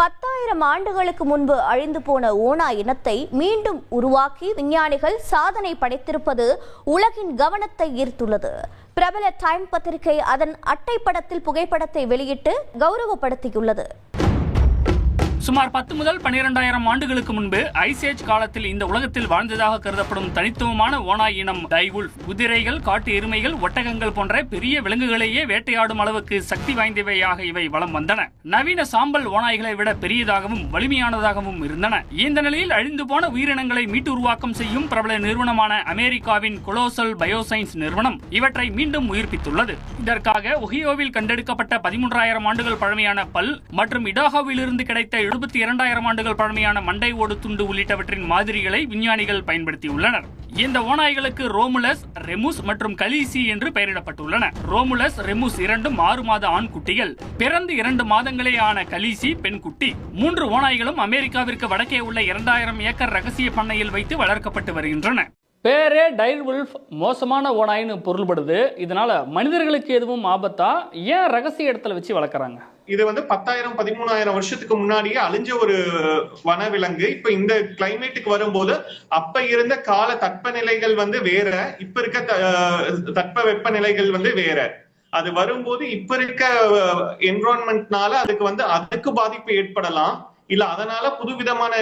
பத்தாயிரம் ஆண்டுகளுக்கு முன்பு அழிந்து போன ஓனா இனத்தை மீண்டும் உருவாக்கி விஞ்ஞானிகள் சாதனை படைத்திருப்பது உலகின் கவனத்தை ஈர்த்துள்ளது. பிரபல டைம் பத்திரிகை அதன் அட்டைப்படத்தில் புகைப்படத்தை வெளியிட்டு கௌரவப்படுத்தியுள்ளது. சுமார் பத்து முதல் பனிரெண்டாயிரம் ஆண்டுகளுக்கு முன்பு ஐசேஜ் காலத்தில் இந்த உலகத்தில் வாழ்ந்ததாக கருதப்படும் தனித்துவமான ஓனாய் இனம் டைவுல். குதிரைகள் காட்டு எருமைகள் ஒட்டகங்கள் போன்ற பெரிய விலங்குகளையே வேட்டையாடும் அளவுக்கு சக்தி வாய்ந்தவையாக இவை வளம் வந்தன. நவீன சாம்பல் ஓனாய்களை விட பெரியதாகவும் வலிமையானதாகவும் இருந்தன. இந்த நிலையில் அழிந்து போன உயிரினங்களை மீட்டு உருவாக்கம் செய்யும் பிரபல நிறுவனமான அமெரிக்காவின் கொலோசல் பயோசைன்ஸ் நிறுவனம் இவற்றை மீண்டும் உயிர்ப்பித்துள்ளது. இதற்காக ஒஹியோவில் கண்டெடுக்கப்பட்ட பதிமூன்றாயிரம் ஆண்டுகள் பழமையான பல் மற்றும் இடாஹாவிலிருந்து கிடைத்த அறுபத்தி இரண்டாயிரம் ஆண்டுகள் பழமையான மண்டை ஓடு துண்டு உள்ளிட்டவற்றின் மாதிரிகளை விஞ்ஞானிகள் பயன்படுத்தியுள்ளனர். இந்த ஓநாய்களுக்கு ரோமுலஸ் ரெமுஸ் மற்றும் கலீசி என்று பெயரிடப்பட்டுள்ளன. ரோமுலஸ் ரெமுஸ் இரண்டும் ஆறு மாத ஆண் குட்டிகள் பிறந்து இரண்டு மாதங்களே ஆன கலீசி பெண் குட்டி மூன்று ஓநாய்களும் அமெரிக்காவிற்கு வடக்கே உள்ள இரண்டாயிரம் ஏக்கர் ரகசிய பண்ணையில் வைத்து வளர்க்கப்பட்டு வருகின்றன. பேரே டைல் உல்ஃப் மோசமான ஓனாயின்னு பொருள்படுது. இதனால மனிதர்களுக்கு எதுவும் ஆபத்தா? ஏன் ரகசிய இடத்துல வச்சு வளர்க்குறாங்க? இது வந்து பத்தாயிரம் பதிமூணாயிரம் வருஷத்துக்கு முன்னாடியே அழிஞ்ச ஒரு வனவிலங்கு. இப்ப இந்த கிளைமேட்டுக்கு வரும்போது அப்ப இருந்த கால தட்பநிலைகள் வந்து வேற இப்ப இருக்க த- தட்ப வெப்பநிலைகள் வந்து வேற. அது வரும்போது இப்ப இருக்க என்விரான்மெண்ட்னால அதுக்கு வந்து அதுக்கு பாதிப்பு ஏற்படலாம். இல்ல அதனால புதுவிதமான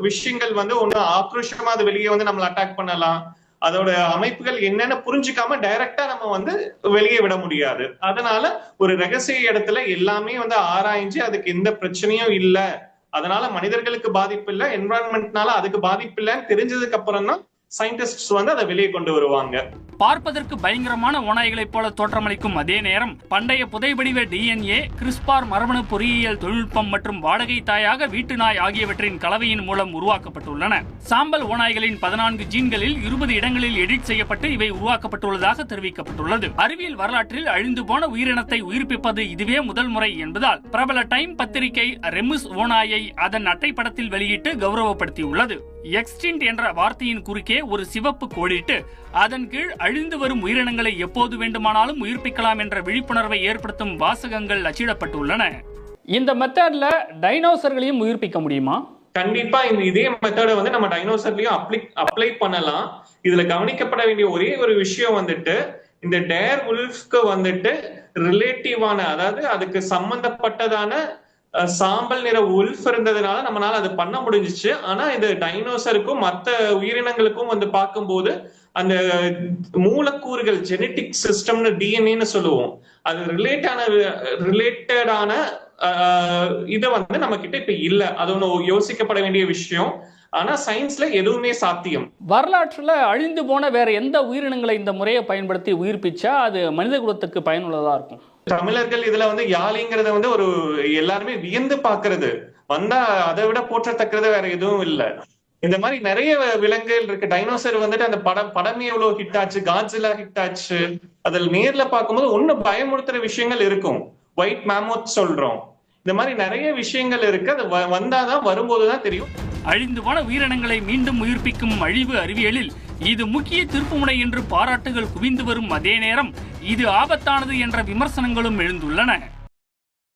விஷயங்கள் வந்து ஒண்ணு ஆக்ரோஷமா அது வெளியே வந்து நம்மளை அட்டாக் பண்ணலாம். அதோட அமைப்புகள் என்னன்னு புரிஞ்சுக்காம டைரக்டா நம்ம வந்து வெளியே விட முடியாது. அதனால ஒரு ரகசிய இடத்துல எல்லாமே வந்து ஆராய்ஞ்சு அதுக்கு எந்த பிரச்சனையும் இல்லை. அதனால மனிதர்களுக்கு பாதிப்பு இல்லை என்விரான்மெண்ட்னால அதுக்கு பாதிப்பு இல்லைன்னு தெரிஞ்சதுக்கு அப்புறம் தான் சயின்டிஸ்ட்ஸ் வந்து அதை வெளியே கொண்டு வருவாங்க. பார்ப்பதற்கு பயங்கரமான ஓநாய்களைப் போல தோற்றமளிக்கும் அதே நேரம் பண்டைய புதைபடிவ டிஎன்ஏ கிறிஸ்பார் மரபணு பொறியியல் தொழில்நுட்பம் மற்றும் வாடகை தாயாக வீட்டு நாய் ஆகியவற்றின் கலவையின் மூலம் உருவாக்கப்பட்டுள்ளன. சாம்பல் ஓநாய்களின் பதினான்கு ஜீன்களில் இருபது இடங்களில் எடிட் செய்யப்பட்டு இவை உருவாக்கப்பட்டுள்ளதாக தெரிவிக்கப்பட்டுள்ளது. அறிவியல் வரலாற்றில் அழிந்து போன உயிரினத்தை உயிர்ப்பிப்பது இதுவே முதல் முறை என்பதால் பிரபல டைம் பத்திரிகை ரெமிஸ் ஓநாயை அதன் அட்டைப்படத்தில் வெளியிட்டு கௌரவப்படுத்தியுள்ளது. எக்ஸ்டின்ட் என்ற வார்த்தையின் குறுக்கே ஒரு சிவப்பு கோடிட்டு அதன் கீழ் அழிந்து வரும் உயிரினங்களை எப்போது வேண்டுமானாலும் உயிர்ப்பிக்கலாம் என்ற விழிப்புணர்வை ஏற்படுத்தும் வாசகங்கள் அச்சிடப்பட்டுள்ளன. இந்த மெத்தட்ல டைனோசர்களையும் உயிர்ப்பிக்க முடியுமா? கண்டிப்பா இந்த இதே மெத்தடை வந்து நம்ம டைனோசர்லயும் அப்ளை அப்ளை பண்ணலாம். இதுல கவனிக்கப்பட வேண்டிய ஒரே ஒரு விஷயம் வந்துட்டு இந்த டேர் உல்ஃப்க்கு வந்துட்டு ரிலேட்டிவான அதாவது அதுக்கு சம்பந்தப்பட்டதான சாம்பல் நிற உல்ஃப் இருந்ததுனால நம்மளால அது பண்ண முடிஞ்சிச்சு. ஆனா இது டைனோசருக்கும் மத்த உயிரினங்களுக்கும் வந்து பார்க்கும்போது அந்த மூலக்கூறுகள் ஜெனட்டிக் சிஸ்டம்னு டிஎன்ஏன்னு சொல்லுவோம். அது ரிலேட்டான ரிலேட்டடான இதை வந்து நம்ம கிட்ட இப்ப இல்ல. அது ஒண்ணு யோசிக்கப்பட வேண்டிய விஷயம். ஆனா சயின்ஸ்ல எதுவுமே சாத்தியம். வரலாற்றுல அழிந்து போன வேற எந்த உயிரினங்களை இந்த முறையை பயன்படுத்தி உயிர்ப்பிச்சா அது மனித குலத்துக்கு பயனுள்ளதா இருக்கும்? தமிழர்கள் இதுல வந்து யாழிங்கிறத வந்து ஒரு எல்லாருமே வியந்து பாக்குறது. வந்தா அதை விட போற்றத்தக்கிறது வேற எதுவும் இல்ல. இந்த மாதிரி நிறைய விலங்குகள் இருக்கு. டைனோசர் வந்துட்டு அந்த படம் படமே எவ்வளவு ஹிட் ஆச்சு? காட்ஸிலா ஹிட் ஆச்சு. அதில் நேர்ல பார்க்கும்போது ஒண்ணு பயமுறுத்துற விஷயங்கள் இருக்கும். ஒயிட் மேமோத் சொல்றோம். இந்த மாதிரி நிறைய விஷயங்கள் இருக்கு. அது வ- வந்தாதான் வரும்போதுதான் தெரியும். அழிந்து போன உயிரினங்களை மீண்டும் உயிர்ப்பிக்கும் அழிவு அறிவியலில் இது முக்கிய திருப்புமுனை என்று பாராட்டுகள் குவிந்து வரும் அதே நேரம் இது ஆபத்தானது என்ற விமர்சனங்களும் எழுந்துள்ளன.